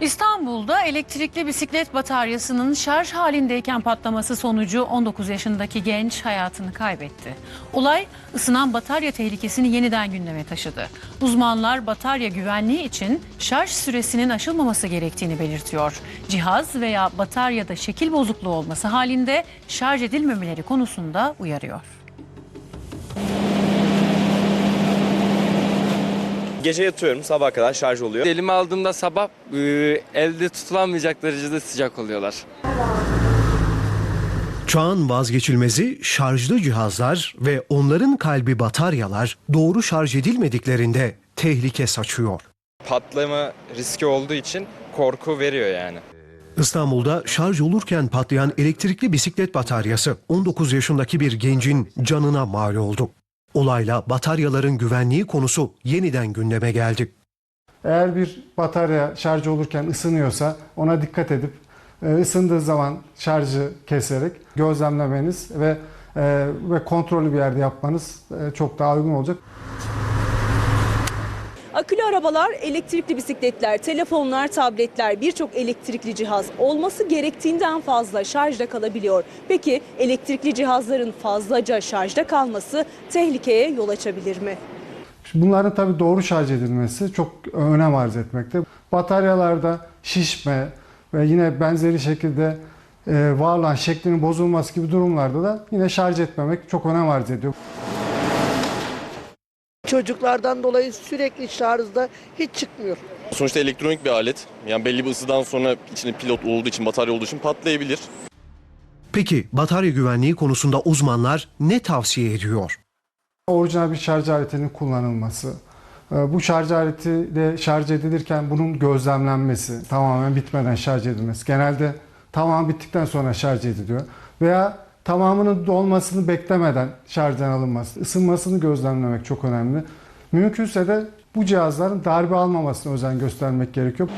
İstanbul'da elektrikli bisiklet bataryasının şarj halindeyken patlaması sonucu 19 yaşındaki genç hayatını kaybetti. Olay ısınan batarya tehlikesini yeniden gündeme taşıdı. Uzmanlar batarya güvenliği için şarj süresinin aşılmaması gerektiğini belirtiyor. Cihaz veya bataryada şekil bozukluğu olması halinde şarj edilmemeleri konusunda uyarıyor. Gece yatıyorum sabaha kadar şarj oluyor. Elime aldığımda sabah e, elde tutulamayacak derecede sıcak oluyorlar. Çağın vazgeçilmezi şarjlı cihazlar ve onların kalbi bataryalar doğru şarj edilmediklerinde tehlike saçıyor. patlama riski olduğu için korku veriyor yani. İstanbul'da şarj olurken patlayan elektrikli bisiklet bataryası 19 yaşındaki bir gencin canına mal oldu. Olayla bataryaların güvenliği konusu yeniden gündeme geldi. Eğer bir batarya şarj olurken ısınıyorsa ona dikkat edip e, ısındığı zaman şarjı keserek gözlemlemeniz ve e, ve kontrollü bir yerde yapmanız e, çok daha uygun olacak. Akülü arabalar, elektrikli bisikletler, telefonlar, tabletler birçok elektrikli cihaz olması gerektiğinden fazla şarjda kalabiliyor. Peki elektrikli cihazların fazlaca şarjda kalması tehlikeye yol açabilir mi? Bunların tabii doğru şarj edilmesi çok önem arz etmekte. Bataryalarda şişme ve yine benzeri şekilde e, var olan şeklinin bozulması gibi durumlarda da yine şarj etmemek çok önem arz ediyor. Çocuklardan dolayı sürekli şarjda hiç çıkmıyor. Sonuçta elektronik bir alet. Yani belli bir ısıdan sonra içinde pilot olduğu için, batarya olduğu için patlayabilir. Peki batarya güvenliği konusunda uzmanlar ne tavsiye ediyor? Orijinal bir şarj aletinin kullanılması, e, bu şarj aleti de şarj edilirken bunun gözlemlenmesi, tamamen bitmeden şarj edilmesi. Genelde tamam bittikten sonra şarj ediliyor. Veya tamamının dolmasını beklemeden şarjdan alınması, ısınmasını gözlemlemek çok önemli. Mümkünse de bu cihazların darbe almamasına özen göstermek gerekiyor.